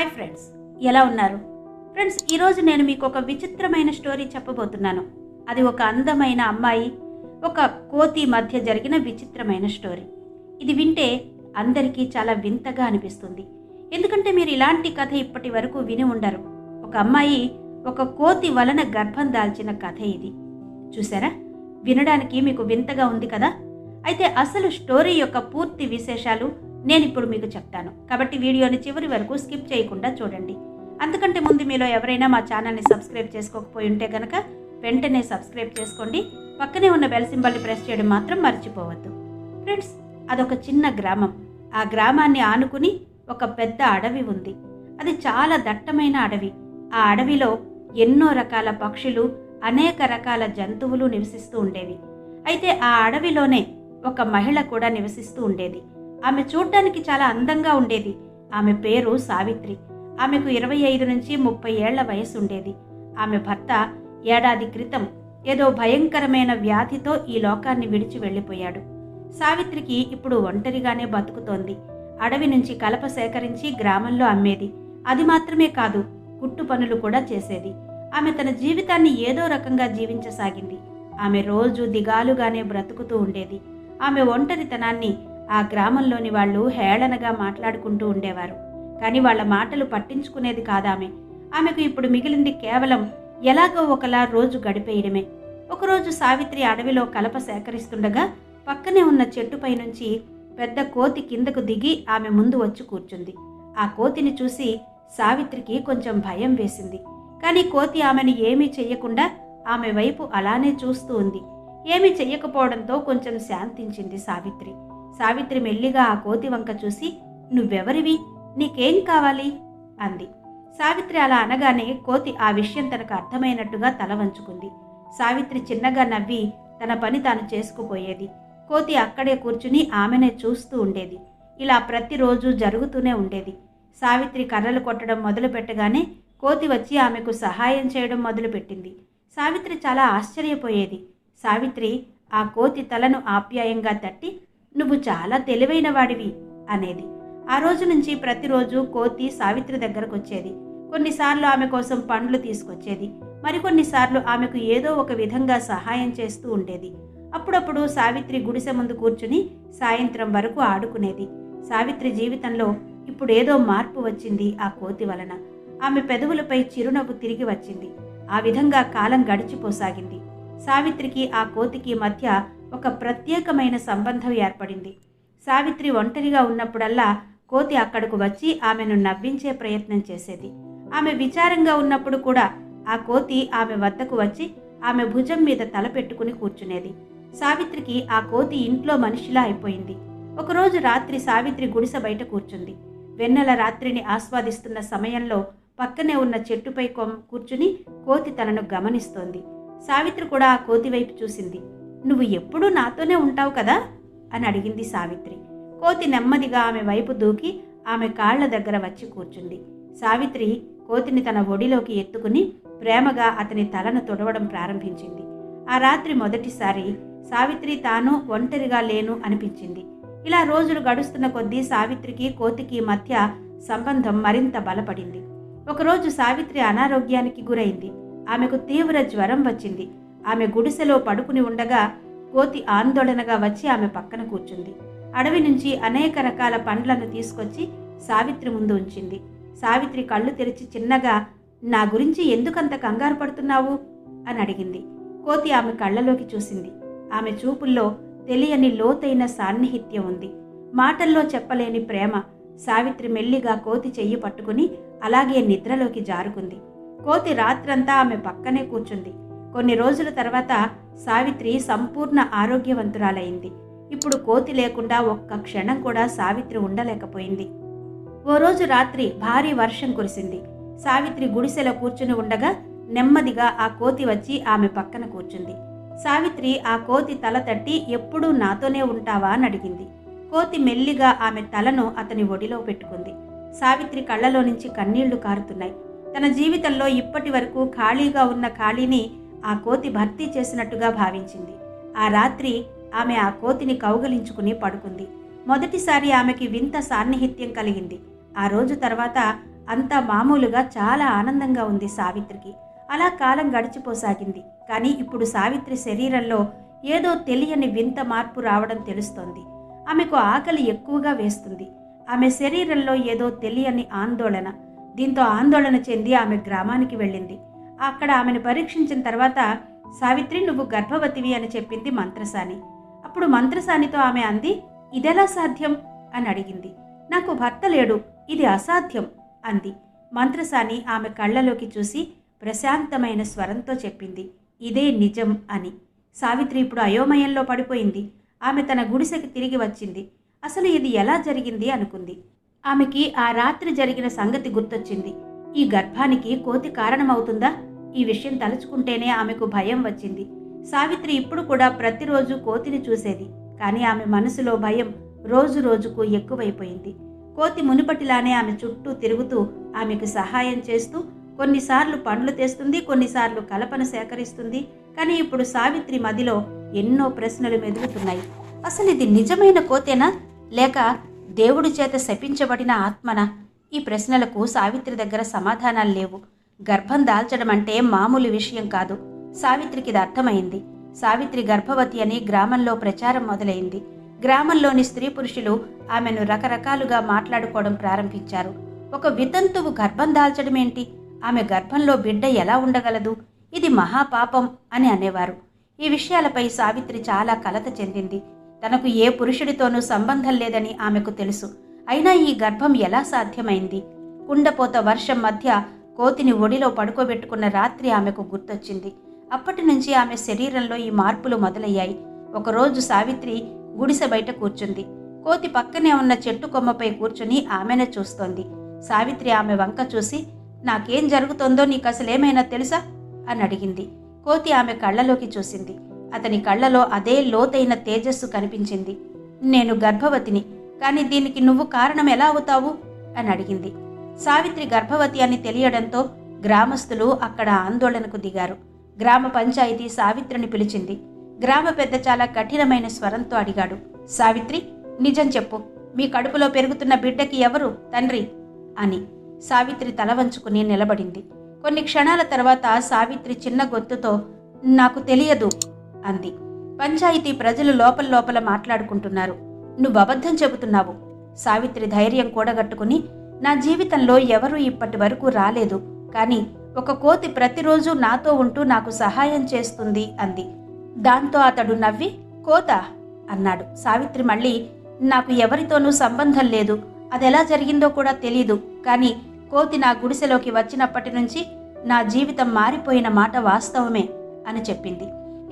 Hi friends. ఎలా ఉన్నారు? Friends ఈరోజు నేను మీకు ఒక విచిత్రమైన స్టోరీ చెప్పబోతున్నాను. అది ఒక అందమైన అమ్మాయి ఒక కోతి మధ్య జరిగిన విచిత్రమైన స్టోరీ. ఇది వింటే అందరికీ చాలా వింతగా అనిపిస్తుంది. ఎందుకంటే మీరు ఇలాంటి కథ ఇప్పటి వరకు విని ఉండరు. ఒక అమ్మాయి ఒక కోతి వలన గర్భం దాల్చిన కథ ఇది. చూసారా? వినడానికి మీకు వింతగా ఉంది కదా? అయితే అసలు స్టోరీ యొక్క పూర్తి విశేషాలు నేను ఇప్పుడు మీకు చెప్తాను. కాబట్టి వీడియోని చివరి వరకు స్కిప్ చేయకుండా చూడండి. అంతకంటే ముందు మీలో ఎవరైనా మా ఛానల్ని సబ్స్క్రైబ్ చేసుకోకపోయి ఉంటే కనుక వెంటనే సబ్స్క్రైబ్ చేసుకోండి. పక్కనే ఉన్న బెల్ సింబల్ని ప్రెస్ చేయడం మాత్రం మర్చిపోవద్దు. ఫ్రెండ్స్ అదొక చిన్న గ్రామం. ఆ గ్రామాన్ని ఆనుకుని ఒక పెద్ద అడవి ఉంది. అది చాలా దట్టమైన అడవి. ఆ అడవిలో ఎన్నో రకాల పక్షులు అనేక రకాల జంతువులు నివసిస్తూ ఉండేవి. అయితే ఆ అడవిలోనే ఒక మహిళ కూడా నివసిస్తూ ఉండేది. ఆమె చూడ్డానికి చాలా అందంగా ఉండేది. ఆమె పేరు సావిత్రి. ఆమెకు ఇరవై ఐదు నుంచి ముప్పై ఏళ్ళ వయసు ఉండేది. ఆమె భర్త ఏడాది క్రితం ఏదో భయంకరమైన వ్యాధితో ఈ లోకాన్ని విడిచి వెళ్ళిపోయాడు. సావిత్రికి ఇప్పుడు ఒంటరిగానే బతుకుతోంది. అడవి నుంచి కలప సేకరించి గ్రామంలో అమ్మేది. అది మాత్రమే కాదు కుట్టు పనులు కూడా చేసేది. ఆమె తన జీవితాన్ని ఏదో రకంగా జీవించసాగింది. ఆమె రోజు దిగాలుగానే బ్రతుకుతూ ఉండేది. ఆమె ఒంటరితనాన్ని ఆ గ్రామంలోని వాళ్ళు హేళనగా మాట్లాడుకుంటూ ఉండేవారు. కానీ వాళ్ళ మాటలు పట్టించుకునేది కాదామె. ఆమెకు ఇప్పుడు మిగిలింది కేవలం ఎలాగో ఒకలా రోజు గడిపేయడమే. ఒకరోజు సావిత్రి అడవిలో కలప సేకరిస్తుండగా పక్కనే ఉన్న చెట్టుపై నుంచి పెద్ద కోతి కిందకు దిగి ఆమె ముందు వచ్చి కూర్చుంది. ఆ కోతిని చూసి సావిత్రికి కొంచెం భయం వేసింది. కానీ కోతి ఆమెను ఏమీ చెయ్యకుండా ఆమె వైపు అలానే చూస్తూ ఉంది. ఏమీ చెయ్యకపోవడంతో కొంచెం శాంతించింది సావిత్రి. సావిత్రి మెల్లిగా ఆ కోతి వంక చూసి నువ్వెవరివి? నీకేం కావాలి? అంది. సావిత్రి అలా అనగానే కోతి ఆ విషయం తనకు అర్థమైనట్టుగా తల వంచుకుంది. సావిత్రి చిన్నగా నవ్వి తన పని తాను చేసుకుపోయేది. కోతి అక్కడే కూర్చుని ఆమెనే చూస్తూ ఉండేది. ఇలా ప్రతిరోజు జరుగుతూనే ఉండేది. సావిత్రి కర్రలు కొట్టడం మొదలు పెట్టగానే కోతి వచ్చి ఆమెకు సహాయం చేయడం మొదలుపెట్టింది సావిత్రి చాలా ఆశ్చర్యపోయేది. సావిత్రి ఆ కోతి తలను ఆప్యాయంగా తట్టి నువ్వు చాలా తెలివైన వాడివి అనేది. ఆ రోజు నుంచి ప్రతిరోజు కోతి సావిత్రి దగ్గరకు వచ్చేది కొన్నిసార్లు ఆమె కోసం పండ్లు తీసుకొచ్చేది. మరికొన్నిసార్లు ఆమెకు ఏదో ఒక విధంగా సహాయం చేస్తూ ఉండేది. అప్పుడప్పుడు సావిత్రి గుడిసె ముందు కూర్చుని సాయంత్రం వరకు ఆడుకునేది. సావిత్రి జీవితంలో ఇప్పుడు ఏదో మార్పు వచ్చింది ఆ కోతి వలన. ఆమె పెదవులపై చిరునవ్వు తిరిగి వచ్చింది. ఆ విధంగా కాలం గడిచిపోసాగింది. సావిత్రికి ఆ కోతికి మధ్య ఒక ప్రత్యేకమైన సంబంధం ఏర్పడింది. సావిత్రి ఒంటరిగా ఉన్నప్పుడల్లా కోతి అక్కడకు వచ్చి ఆమెను నవ్వించే ప్రయత్నం చేసేది. ఆమె విచారంగా ఉన్నప్పుడు కూడా ఆ కోతి ఆమె వద్దకు వచ్చి ఆమె భుజం మీద తల పెట్టుకుని కూర్చునేది. సావిత్రికి ఆ కోతి ఇంట్లో మనిషిలా అయిపోయింది. ఒకరోజు రాత్రి సావిత్రి గుడిసె బయట కూర్చుంది. వెన్నెల రాత్రిని ఆస్వాదిస్తున్న సమయంలో పక్కనే ఉన్న చెట్టుపై కొం కూర్చుని కోతి తనను గమనిస్తోంది. సావిత్రి కూడా ఆ కోతి వైపు చూసింది. నువ్వు ఎప్పుడూ నాతోనే ఉంటావు కదా అని అడిగింది సావిత్రి. కోతి నెమ్మదిగా ఆమె వైపు దూకి ఆమె కాళ్ళ దగ్గర వచ్చి కూర్చుంది. సావిత్రి కోతిని తన ఒడిలోకి ఎత్తుకుని ప్రేమగా అతని తలను తొడవడం ప్రారంభించింది. ఆ రాత్రి మొదటిసారి సావిత్రి తాను ఒంటరిగా లేను అనిపించింది. ఇలా రోజులు గడుస్తున్న కొద్దీ సావిత్రికి కోతికి మధ్య సంబంధం మరింత బలపడింది. ఒకరోజు సావిత్రి అనారోగ్యానికి గురైంది. ఆమెకు తీవ్ర జ్వరం వచ్చింది. ఆమె గుడిసెలో పడుకుని ఉండగా కోతి ఆందోళనగా వచ్చి ఆమె పక్కన కూర్చుంది. అడవి నుంచి అనేక రకాల పండ్లను తీసుకొచ్చి సావిత్రి ముందు ఉంచింది. సావిత్రి కళ్ళు తెరిచి చిన్నగా నా గురించి ఎందుకంత కంగారు పడుతున్నావు? అని అడిగింది. కోతి ఆమె కళ్ళలోకి చూసింది. ఆమె చూపుల్లో తెలియని లోతైన సాన్నిహిత్యం ఉంది. మాటల్లో చెప్పలేని ప్రేమ సావిత్రి మెల్లిగా కోతి చెయ్యి పట్టుకుని అలాగే నిద్రలోకి జారుకుంది. కోతి రాత్రంతా ఆమె పక్కనే కూర్చుంది. కొన్ని రోజుల తర్వాత సావిత్రి సంపూర్ణ ఆరోగ్యవంతురాలైంది. ఇప్పుడు కోతి లేకుండా ఒక్క క్షణం కూడా సావిత్రి ఉండలేకపోయింది. ఓ రోజు రాత్రి భారీ వర్షం కురిసింది. సావిత్రి గుడిసెలో కూర్చుని ఉండగా నెమ్మదిగా ఆ కోతి వచ్చి ఆమె పక్కన కూర్చుంది. సావిత్రి ఆ కోతి తల తట్టి ఎప్పుడూ నాతోనే ఉంటావా? అని అడిగింది. కోతి మెల్లిగా ఆమె తలను అతని ఒడిలో పెట్టుకుంది. సావిత్రి కళ్ళలో నుంచి కన్నీళ్ళు కారుతున్నాయి. తన జీవితంలో ఇప్పటి వరకు ఖాళీగా ఉన్న ఖాళీని ఆ కోతి భర్తీ చేసినట్టుగా భావించింది. ఆ రాత్రి ఆమె ఆ కోతిని కౌగలించుకుని పడుకుంది. మొదటిసారి ఆమెకి వింత సాన్నిహిత్యం కలిగింది. ఆ రోజు తర్వాత అంతా మామూలుగా చాలా ఆనందంగా ఉంది సావిత్రికి. అలా కాలం గడిచిపోసాగింది. కానీ ఇప్పుడు సావిత్రి శరీరంలో ఏదో తెలియని వింత మార్పు రావడం తెలుస్తోంది. ఆమెకు ఆకలి ఎక్కువగా వేస్తుంది. ఆమె శరీరంలో ఏదో తెలియని ఆందోళన. దీంతో ఆందోళన చెంది ఆమె గ్రామానికి వెళ్ళింది. అక్కడ ఆమెను పరీక్షించిన తర్వాత సావిత్రి నువ్వు గర్భవతివి అని చెప్పింది మంత్రసాని. అప్పుడు మంత్రసానితో ఆమె అంది ఇదెలా సాధ్యం? అని అడిగింది. నాకు భర్త లేడు ఇది అసాధ్యం అంది. మంత్రసాని ఆమె కళ్ళలోకి చూసి ప్రశాంతమైన స్వరంతో చెప్పింది ఇదే నిజం అని. సావిత్రి ఇప్పుడు అయోమయంలో పడిపోయింది. ఆమె తన గుడిసెకి తిరిగి వచ్చింది. అసలు ఇది ఎలా జరిగింది? అనుకుంది. ఆమెకి ఆ రాత్రి జరిగిన సంగతి గుర్తొచ్చింది. ఈ గర్భానికి కోతి కారణమవుతుందా? ఈ విషయం తలుచుకుంటేనే ఆమెకు భయం వచ్చింది. సావిత్రి ఇప్పుడు కూడా ప్రతిరోజు కోతిని చూసేది. కానీ ఆమె మనసులో భయం రోజు రోజుకు ఎక్కువైపోయింది. కోతి మునుపటిలానే ఆమె చుట్టూ తిరుగుతూ ఆమెకు సహాయం చేస్తూ కొన్నిసార్లు పండ్లు తెస్తుంది కొన్నిసార్లు కలపను సేకరిస్తుంది. కానీ ఇప్పుడు సావిత్రి మదిలో ఎన్నో ప్రశ్నలు మెదులుతున్నాయి. అసలు ఇది నిజమైన కోతేనా? లేక దేవుడి చేత శపించబడిన ఆత్మనా? ఈ ప్రశ్నలకు సావిత్రి దగ్గర సమాధానాలు లేవు. గర్భం దాల్చడం అంటే మామూలు విషయం కాదు. సావిత్రికి ఇది అర్థమైంది సావిత్రి గర్భవతి అని గ్రామంలో ప్రచారం మొదలైంది. గ్రామంలోని స్త్రీ పురుషులు ఆమెను రకరకాలుగా మాట్లాడుకోవడం ప్రారంభించారు. ఒక వితంతువు గర్భం దాల్చడమేంటి? ఆమె గర్భంలో బిడ్డ ఎలా ఉండగలదు? ఇది మహాపాపం అని అనేవారు. ఈ విషయాలపై సావిత్రి చాలా కలత చెందింది. తనకు ఏ పురుషుడితోనూ సంబంధం లేదని ఆమెకు తెలుసు. అయినా ఈ గర్భం ఎలా సాధ్యమైంది? కుండపోత వర్షం మధ్య కోతిని ఒడిలో పడుకోబెట్టుకున్న రాత్రి ఆమెకు గుర్తొచ్చింది. అప్పటి నుంచి ఆమె శరీరంలో ఈ మార్పులు మొదలయ్యాయి. ఒకరోజు సావిత్రి గుడిసె బయట కూర్చుంది. కోతి పక్కనే ఉన్న చెట్టు కొమ్మపై కూర్చుని ఆమెనే చూస్తోంది. సావిత్రి ఆమె వంక చూసి నాకేం జరుగుతోందో నీకు అసలేమైనా తెలుసా? అని అడిగింది. కోతి ఆమె కళ్ళలోకి చూసింది. అతని కళ్ళలో అదే లోతైన తేజస్సు కనిపించింది. నేను గర్భవతిని కానీ దీనికి నువ్వు కారణం ఎలా అవుతావు? అని అడిగింది. సావిత్రి గర్భవతి అని తెలియడంతో గ్రామస్తులు అక్కడ ఆందోళనకు దిగారు. గ్రామ పంచాయతీ సావిత్రిని పిలిచింది. గ్రామ పెద్ద చాలా కఠినమైన స్వరంతో అడిగాడు. సావిత్రి నిజం చెప్పు. మీ కడుపులో పెరుగుతున్న బిడ్డకి ఎవరు? తండ్రి అని సావిత్రి తల వంచుకుని నిలబడింది. కొన్ని క్షణాల తర్వాత సావిత్రి చిన్న గొత్తుతో నాకు తెలియదు అంది. పంచాయతీ ప్రజలు లోపల లోపల మాట్లాడుకుంటున్నారు. నువ్వు అబద్ధం చెబుతున్నావు. సావిత్రి ధైర్యం కూడగట్టుకుని నా జీవితంలో ఎవరూ ఇప్పటి వరకు రాలేదు కానీ ఒక కోతి ప్రతిరోజు నాతో ఉంటూ నాకు సహాయం చేస్తుంది అంది. దాంతో అతడు నవ్వి కోత అన్నాడు. సావిత్రి మళ్ళీ నాకు ఎవరితోనూ సంబంధం లేదు. అదెలా జరిగిందో కూడా తెలీదు కానీ కోతి నా గుడిసెలోకి వచ్చినప్పటి నుంచి నా జీవితం మారిపోయిన మాట వాస్తవమే అని చెప్పింది.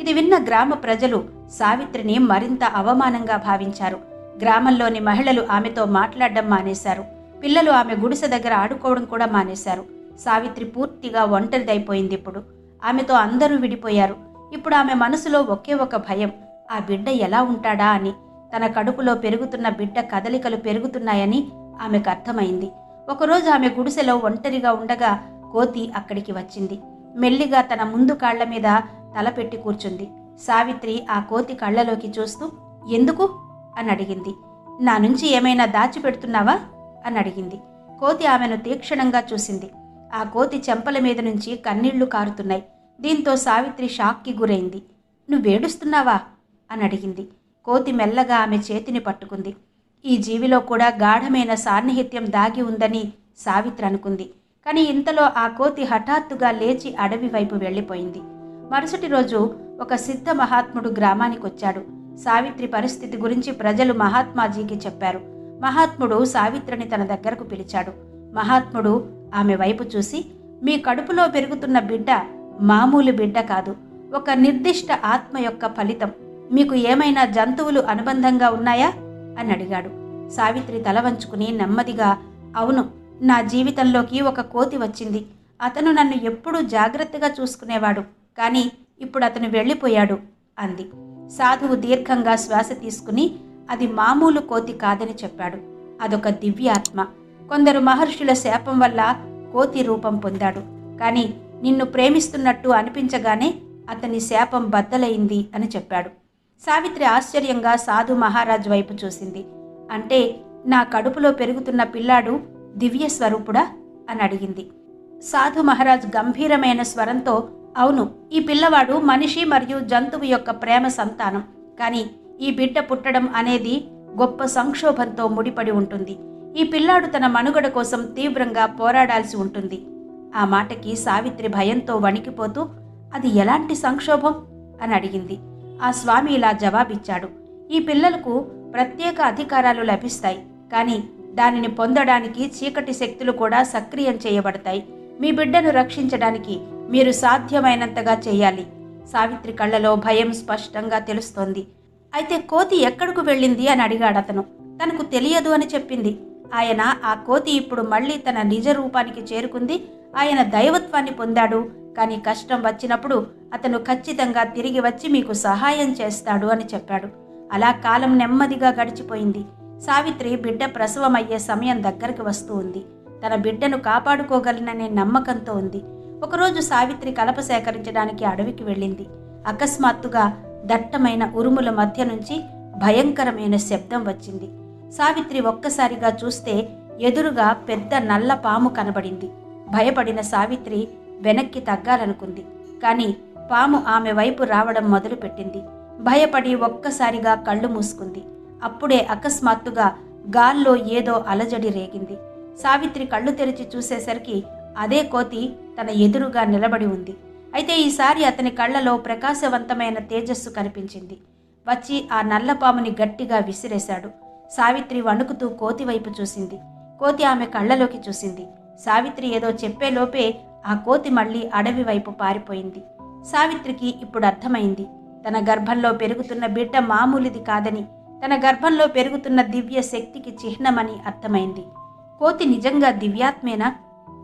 ఇది విన్న గ్రామ ప్రజలు సావిత్రిని మరింత అవమానంగా భావించారు. గ్రామంలోని మహిళలు ఆమెతో మాట్లాడడం మానేశారు. పిల్లలు ఆమె గుడిసె దగ్గర ఆడుకోవడం కూడా మానేశారు. సావిత్రి పూర్తిగా ఒంటరిదైపోయింది ఇప్పుడు. ఆమెతో అందరూ విడిపోయారు. ఇప్పుడు ఆమె మనసులో ఒకే ఒక భయం ఆ బిడ్డ ఎలా ఉంటాడా? అని. తన కడుపులో పెరుగుతున్న బిడ్డ కదలికలు పెరుగుతున్నాయని ఆమెకు అర్థమైంది. ఒకరోజు ఆమె గుడిసెలో ఒంటరిగా ఉండగా కోతి అక్కడికి వచ్చింది. మెల్లిగా తన ముందు కాళ్ళ మీద తలపెట్టి కూర్చుంది. సావిత్రి ఆ కోతి కళ్ళలోకి చూస్తూ ఎందుకు? అని అడిగింది. నా నుంచి ఏమైనా దాచిపెడుతున్నావా? అని అడిగింది కోతి ఆమెను తీక్షణంగా చూసింది. ఆ కోతి చెంపల మీద నుంచి కన్నీళ్ళు కారుతున్నాయి. దీంతో సావిత్రి షాక్కి గురైంది. నువ్వేడుస్తున్నావా? అని అడిగింది కోతి మెల్లగా ఆమె చేతిని పట్టుకుంది. ఈ జీవిలో కూడా గాఢమైన సాన్నిహిత్యం దాగి ఉందని సావిత్రి అనుకుంది. కానీ ఇంతలో ఆ కోతి హఠాత్తుగా లేచి అడవి వైపు వెళ్ళిపోయింది. మరుసటి రోజు ఒక సిద్ధ మహాత్ముడు గ్రామానికి వచ్చాడు సావిత్రి పరిస్థితి గురించి ప్రజలు మహాత్మాజీకి చెప్పారు. మహాత్ముడు సావిత్రిని తన దగ్గరకు పిలిచాడు. మహాత్ముడు ఆమె వైపు చూసి మీ కడుపులో పెరుగుతున్న బిడ్డ మామూలు బిడ్డ కాదు. ఒక నిర్దిష్ట ఆత్మ యొక్క ఫలితం. మీకు ఏమైనా జంతువులు అనుబంధంగా ఉన్నాయా? అని అడిగాడు. సావిత్రి తల వంచుకుని నెమ్మదిగా అవును నా జీవితంలోకి ఒక కోతి వచ్చింది. అతను నన్ను ఎప్పుడూ జాగ్రత్తగా చూసుకునేవాడు కానీ ఇప్పుడు అతను వెళ్ళిపోయాడు అంది. సాధువు దీర్ఘంగా శ్వాస తీసుకుని అది మామూలు కోతి కాదని చెప్పాడు. అదొక దివ్యాత్మ. కొందరు మహర్షుల శాపం వల్ల కోతి రూపం పొందాడు. కానీ నిన్ను ప్రేమిస్తున్నట్టు అనిపించగానే అతని శాపం బద్దలైంది అని చెప్పాడు. సావిత్రి ఆశ్చర్యంగా సాధు మహారాజు వైపు చూసింది. అంటే నా కడుపులో పెరుగుతున్న పిల్లాడు దివ్య స్వరూపుడా? అని అడిగింది. సాధు మహారాజ్ గంభీరమైన స్వరంతో అవును ఈ పిల్లవాడు మనిషి మరియు జంతువు యొక్క ప్రేమ సంతానం. కానీ ఈ బిడ్డ పుట్టడం అనేది గొప్ప సంక్షోభంతో ముడిపడి ఉంటుంది. ఈ పిల్లాడు తన మనుగడ కోసం తీవ్రంగా పోరాడాల్సి ఉంటుంది. ఆ మాటకి సావిత్రి భయంతో వణికిపోతూ అది ఎలాంటి సంక్షోభం? అని అడిగింది. ఆ స్వామి ఇలా జవాబిచ్చాడు. ఈ పిల్లలకు ప్రత్యేక అధికారాలు లభిస్తాయి కానీ దానిని పొందడానికి చీకటి శక్తులు కూడా సక్రియం చేయబడతాయి. మీ బిడ్డను రక్షించడానికి మీరు సాధ్యమైనంతగా చేయాలి. సావిత్రి కళ్ళలో భయం స్పష్టంగా తెలుస్తోంది. అయితే కోతి ఎక్కడకు వెళ్ళింది అని అడిగాడు అతను. తనకు తెలియదు అని చెప్పింది. ఆయన ఆ కోతి ఇప్పుడు మళ్ళీ తన నిజ రూపానికి చేరుకుంది. ఆయన దైవత్వాన్ని పొందాడు. కానీ కష్టం వచ్చినప్పుడు అతను ఖచ్చితంగా తిరిగి వచ్చి మీకు సహాయం చేస్తాడు అని చెప్పాడు. అలా కాలం నెమ్మదిగా గడిచిపోయింది. సావిత్రి బిడ్డ ప్రసవమయ్యే సమయం దగ్గరికి వస్తూ ఉంది. తన బిడ్డను కాపాడుకోగలననే నమ్మకంతో ఉంది. ఒకరోజు సావిత్రి కలప సేకరించడానికి అడవికి వెళ్ళింది. అకస్మాత్తుగా దట్టమైన ఉరుముల మధ్య నుంచి భయంకరమైన శబ్దం వచ్చింది. సావిత్రి ఒక్కసారిగా చూస్తే ఎదురుగా పెద్ద నల్ల పాము కనబడింది. భయపడిన సావిత్రి వెనక్కి తగ్గాలనుకుంది. కానీ పాము ఆమె వైపు రావడం మొదలుపెట్టింది. భయపడి ఒక్కసారిగా కళ్ళు మూసుకుంది. అప్పుడే అకస్మాత్తుగా గాల్లో ఏదో అలజడి రేగింది. సావిత్రి కళ్ళు తెరిచి చూసేసరికి అదే కోతి తన ఎదురుగా నిలబడి ఉంది. అయితే ఈసారి అతని కళ్ళలో ప్రకాశవంతమైన తేజస్సు కనిపించింది. వచ్చి ఆ నల్లపాముని గట్టిగా విసిరేశాడు. సావిత్రి వణుకుతూ కోతి వైపు చూసింది. కోతి ఆమె కళ్ళలోకి చూసింది. సావిత్రి ఏదో చెప్పేలోపే ఆ కోతి మళ్ళీ అడవి వైపు పారిపోయింది. సావిత్రికి ఇప్పుడు అర్థమైంది. తన గర్భంలో పెరుగుతున్న బిడ్డ మామూలుది కాదని తన గర్భంలో పెరుగుతున్న దివ్య శక్తికి చిహ్నమని అర్థమైంది. కోతి నిజంగా దివ్యాత్మేనా?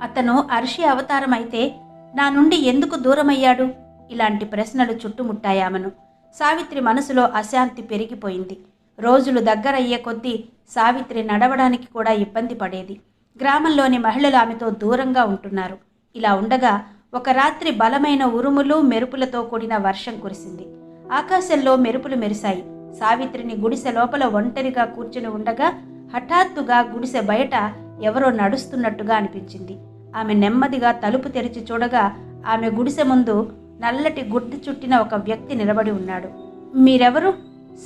అతను అర్షి అయితే నా నుండి ఎందుకు దూరమయ్యాడు? ఇలాంటి ప్రశ్నలు చుట్టుముట్టాయామను సావిత్రి మనసులో అశాంతి పెరిగిపోయింది. రోజులు దగ్గరయ్యే కొద్దీ సావిత్రి నడవడానికి కూడా ఇబ్బంది పడేది. గ్రామంలోని మహిళలు ఆమెతో దూరంగా ఉంటున్నారు. ఇలా ఉండగా ఒక రాత్రి బలమైన ఉరుములు మెరుపులతో కూడిన వర్షం కురిసింది. ఆకాశంలో మెరుపులు మెరిశాయి. సావిత్రిని గుడిసె లోపల ఒంటరిగా కూర్చుని ఉండగా హఠాత్తుగా గుడిసె బయట ఎవరో నడుస్తున్నట్టుగా అనిపించింది. ఆమె నెమ్మదిగా తలుపు తెరిచి చూడగా ఆమె గుడిసె ముందు నల్లటి గుడ్డు చుట్టిన ఒక వ్యక్తి నిలబడి ఉన్నాడు. మీరెవరు?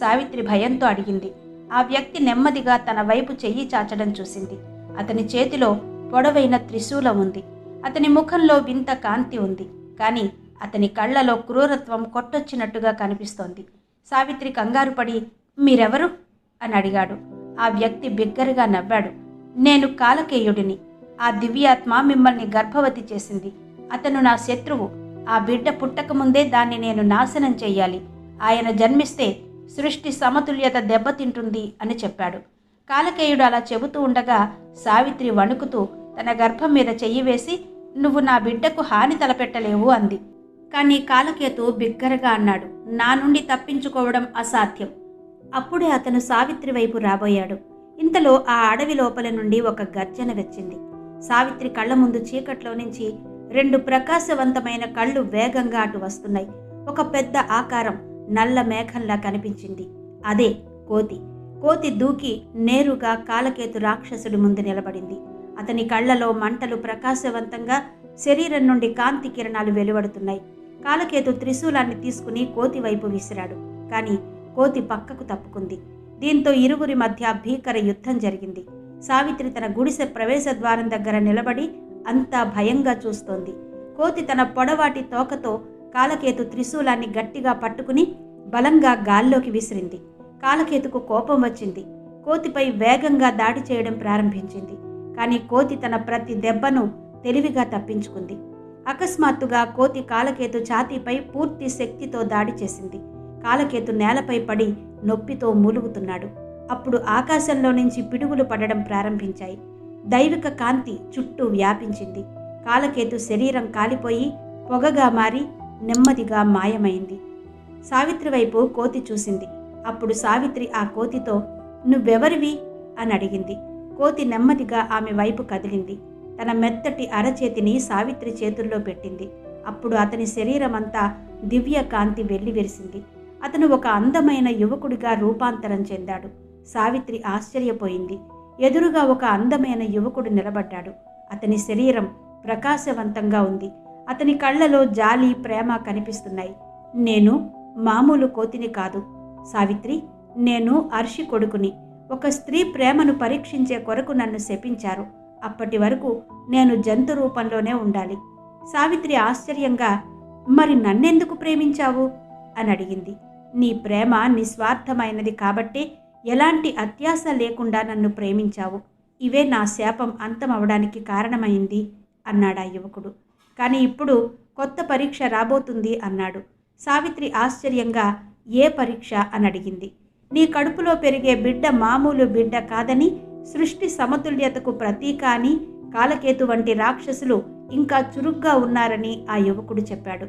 సావిత్రి భయంతో అడిగింది. ఆ వ్యక్తి నెమ్మదిగా తన వైపు చెయ్యి చాచడం చూసింది. అతని చేతిలో పొడవైన త్రిశూలం ఉంది. అతని ముఖంలో వింత కాంతి ఉంది. కానీ అతని కళ్ళలో క్రూరత్వం కొట్టొచ్చినట్టుగా కనిపిస్తోంది. సావిత్రి కంగారు పడి మీరెవరు? అని అడిగాడు. ఆ వ్యక్తి బిగ్గరగా నవ్వాడు. నేను కాలకేయుడిని. ఆ దివ్యాత్మ మిమ్మల్ని గర్భవతి చేసింది. అతను నా శత్రువు. ఆ బిడ్డ పుట్టకముందే దాన్ని నేను నాశనం చెయ్యాలి ఆయన జన్మిస్తే సృష్టి సమతుల్యత దెబ్బతింటుంది అని చెప్పాడు. కాలకేయుడు అలా చెబుతూ ఉండగా సావిత్రి వణుకుతూ తన గర్భం మీద చెయ్యి వేసి నువ్వు నా బిడ్డకు హాని తలపెట్టలేవు అంది. కానీ కాలకేతు బిగ్గరగా అన్నాడు నా నుండి తప్పించుకోవడం అసాధ్యం. అప్పుడే అతను సావిత్రి వైపు రాబోయాడు. ఇంతలో ఆ అడవి లోపల నుండి ఒక గర్జన వచ్చింది. సావిత్రి కళ్ళ ముందు చీకట్లో నుంచి రెండు ప్రకాశవంతమైన కళ్ళు వేగంగా అటు వస్తున్నాయి. ఒక పెద్ద ఆకారం నల్ల మేఘంలా కనిపించింది. అదే కోతి. కోతి దూకి నేరుగా కాలకేతు రాక్షసుడి ముందు నిలబడింది. అతని కళ్ళలో మంటలు ప్రకాశవంతంగా శరీరం నుండి కాంతి కిరణాలు వెలువడుతున్నాయి. కాలకేతు త్రిశూలాన్ని తీసుకుని కోతి వైపు విసిరాడు. కానీ కోతి పక్కకు తప్పుకుంది. దీంతో ఇరువురి మధ్య భీకర యుద్ధం జరిగింది. సావిత్రి తన గుడిసె ప్రవేశ ద్వారం దగ్గర నిలబడి అంతా భయంగా చూస్తోంది. కోతి తన పొడవాటి తోకతో కాలకేతు త్రిశూలాన్ని గట్టిగా పట్టుకుని బలంగా గాల్లోకి విసిరింది. కాలకేతుకు కోపం వచ్చింది. కోతిపై వేగంగా దాడి చేయడం ప్రారంభించింది. కానీ కోతి తన ప్రతి దెబ్బను తెలివిగా తప్పించుకుంది. అకస్మాత్తుగా కోతి కాలకేతు ఛాతీపై పూర్తి శక్తితో దాడి చేసింది. కాలకేతు నేలపై పడి నొప్పితో మూలుగుతున్నాడు. అప్పుడు ఆకాశంలో నుంచి పిడుగులు పడడం ప్రారంభించాయి. దైవిక కాంతి చుట్టూ వ్యాపించింది. కాలకేతు శరీరం కాలిపోయి పొగగా మారి నెమ్మదిగా మాయమైంది. సావిత్రి వైపు కోతి చూసింది. అప్పుడు సావిత్రి ఆ కోతితో నువ్వెవరివి? అని అడిగింది. కోతి నెమ్మదిగా ఆమె వైపు కదిలింది. తన మెత్తటి అరచేతిని సావిత్రి చేతుల్లో పెట్టింది. అప్పుడు అతని శరీరమంతా దివ్య కాంతి వెల్లివిరిసింది. అతను ఒక అందమైన యువకుడిగా రూపాంతరం చెందాడు. సావిత్రి ఆశ్చర్యపోయింది. ఎదురుగా ఒక అందమైన యువకుడు నిలబడ్డాడు. అతని శరీరం ప్రకాశవంతంగా ఉంది. అతని కళ్ళలో జాలి ప్రేమ కనిపిస్తున్నాయి. నేను మామూలు కోతిని కాదు. సావిత్రి నేను అర్షి కొడుకుని. ఒక స్త్రీ ప్రేమను పరీక్షించే కొరకు నన్ను శపించారు. అప్పటి వరకు నేను జంతు రూపంలోనే ఉండాలి. సావిత్రి ఆశ్చర్యంగా మరి నన్నెందుకు ప్రేమించావు? అని అడిగింది. నీ ప్రేమ నిస్వార్థమైనది కాబట్టి ఎలాంటి అత్యాశ లేకుండా నన్ను ప్రేమించావు? ఇవే నా శాపం అంతం అవడానికి కారణమైంది అన్నాడు ఆ యువకుడు. కానీ ఇప్పుడు కొత్త పరీక్ష రాబోతుంది అన్నాడు. సావిత్రి ఆశ్చర్యంగా ఏ పరీక్ష? అని అడిగింది. నీ కడుపులో పెరిగే బిడ్డ మామూలు బిడ్డ కాదని సృష్టి సమతుల్యతకు ప్రతీక అని కాలకేతు వంటి రాక్షసులు ఇంకా చురుగ్గా ఉన్నారని ఆ యువకుడు చెప్పాడు.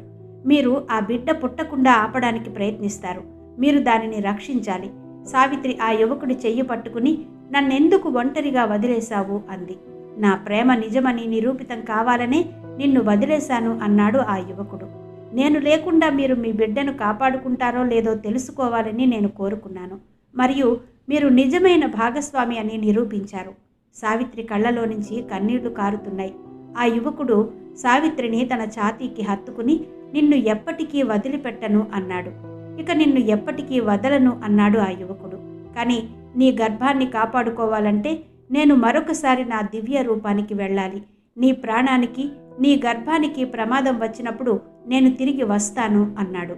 మీరు ఆ బిడ్డ పుట్టకుండా ఆపడానికి ప్రయత్నిస్తారు. మీరు దానిని రక్షించాలి. సావిత్రి ఆ యువకుడి చెయ్యి పట్టుకుని నన్నెందుకు ఒంటరిగా వదిలేశావు? అంది. నా ప్రేమ నిజమని నిరూపితం కావాలనే నిన్ను వదిలేశాను అన్నాడు ఆ యువకుడు. నేను లేకుండా మీరు మీ బిడ్డను కాపాడుకుంటారో లేదో తెలుసుకోవాలని నేను కోరుకున్నాను. మరియు మీరు నిజమైన భాగస్వామి అని నిరూపించారు. సావిత్రి కళ్ళలో నుంచి కన్నీళ్ళు కారుతున్నాయి. ఆ యువకుడు సావిత్రిని తన ఛాతీకి హత్తుకుని నిన్ను ఎప్పటికీ వదిలిపెట్టను అన్నాడు. ఇక నిన్ను ఎప్పటికీ వదలను అన్నాడు ఆ యువకుడు. కానీ నీ గర్భాన్ని కాపాడుకోవాలంటే నేను మరొకసారి నా దివ్య రూపానికి వెళ్ళాలి. నీ ప్రాణానికి నీ గర్భానికి ప్రమాదం వచ్చినప్పుడు నేను తిరిగి వస్తాను అన్నాడు.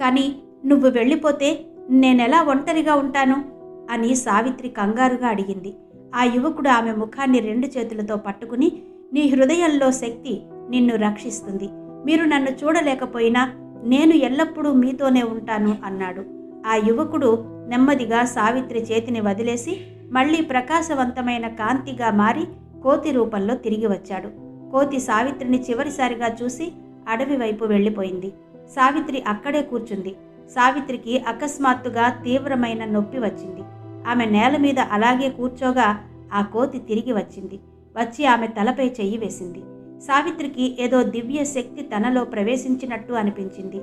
కానీ నువ్వు వెళ్ళిపోతే నేనెలా ఒంటరిగా ఉంటాను? అని సావిత్రి కంగారుగా అడిగింది. ఆ యువకుడు ఆమె ముఖాన్ని రెండు చేతులతో పట్టుకుని నీ హృదయంలో శక్తి నిన్ను రక్షిస్తుంది. మీరు నన్ను చూడలేకపోయినా నేను ఎల్లప్పుడూ మీతోనే ఉంటాను అన్నాడు. ఆ యువకుడు నెమ్మదిగా సావిత్రి చేతిని వదిలేసి మళ్ళీ ప్రకాశవంతమైన కాంతిగా మారి కోతి రూపంలో తిరిగి వచ్చాడు. కోతి సావిత్రిని చివరిసారిగా చూసి అడవి వైపు వెళ్ళిపోయింది. సావిత్రి అక్కడే కూర్చుంది. సావిత్రికి అకస్మాత్తుగా తీవ్రమైన నొప్పి వచ్చింది. ఆమె నేల మీద అలాగే కూర్చోగా ఆ కోతి తిరిగి వచ్చింది. వచ్చి ఆమె తలపై చెయ్యి వేసింది. సావిత్రికి ఏదో దివ్య శక్తి తనలో ప్రవేశించినట్టు అనిపించింది.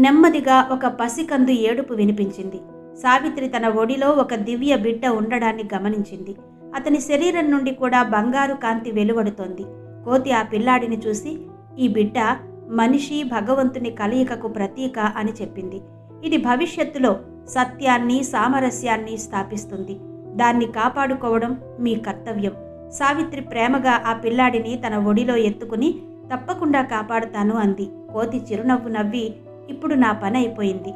నెమ్మదిగా ఒక పసికందు ఏడుపు వినిపించింది. సావిత్రి తన ఒడిలో ఒక దివ్య బిడ్డ ఉండడాన్ని గమనించింది. అతని శరీరం నుండి కూడా బంగారు కాంతి వెలువడుతోంది. కోతి ఆ పిల్లాడిని చూసి ఈ బిడ్డ మనిషి భగవంతుని కలయికకు ప్రతీక అని చెప్పింది. ఇది భవిష్యత్తులో సత్యాన్ని సామరస్యాన్ని స్థాపిస్తుంది. దాన్ని కాపాడుకోవడం మీ కర్తవ్యం. సావిత్రి ప్రేమగా ఆ పిల్లాడిని తన ఒడిలో ఎత్తుకుని తప్పకుండా కాపాడుతాను అంది. కోతి చిరునవ్వు నవ్వి ఇప్పుడు నా పని అయిపోయింది.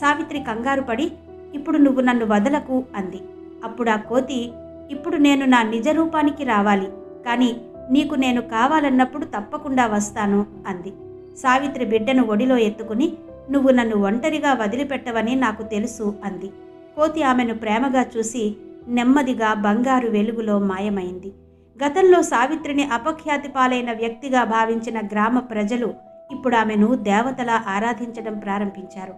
సావిత్రి కంగారు పడి ఇప్పుడు నువ్వు నన్ను వదలకు అంది. అప్పుడు ఆ కోతి ఇప్పుడు నేను నా నిజ రూపానికి రావాలి కానీ నీకు నేను కావాలన్నప్పుడు తప్పకుండా వస్తాను అంది. సావిత్రి బిడ్డను ఒడిలో ఎత్తుకుని నువ్వు నన్ను ఒంటరిగా వదిలిపెట్టవని నాకు తెలుసు అంది. కోతి ఆమెను ప్రేమగా చూసి నెమ్మదిగా బంగారు వెలుగులో మాయమైంది. గతంలో సావిత్రిని అపఖ్యాతి పాలైన వ్యక్తిగా భావించిన గ్రామ ప్రజలు ఇప్పుడు ఆమెను దేవతలా ఆరాధించడం ప్రారంభించారు.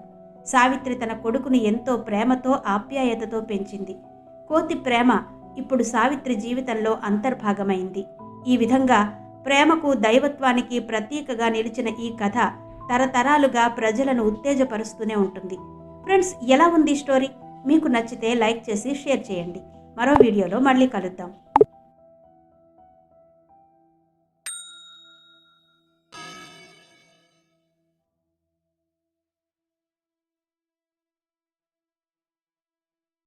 సావిత్రి తన కొడుకుని ఎంతో ప్రేమతో ఆప్యాయతతో పెంచింది. కోతి ప్రేమ ఇప్పుడు సావిత్రి జీవితంలో అంతర్భాగమైంది. ఈ విధంగా ప్రేమకు దైవత్వానికి ప్రతీకగా నిలిచిన ఈ కథ తరతరాలుగా ప్రజలను ఉత్తేజపరుస్తూనే ఉంటుంది. ఫ్రెండ్స్ ఎలా ఉంది స్టోరీ? మీకు నచ్చితే లైక్ చేసి షేర్ చేయండి. మరో వీడియోలో మళ్ళీ కలుద్దాం.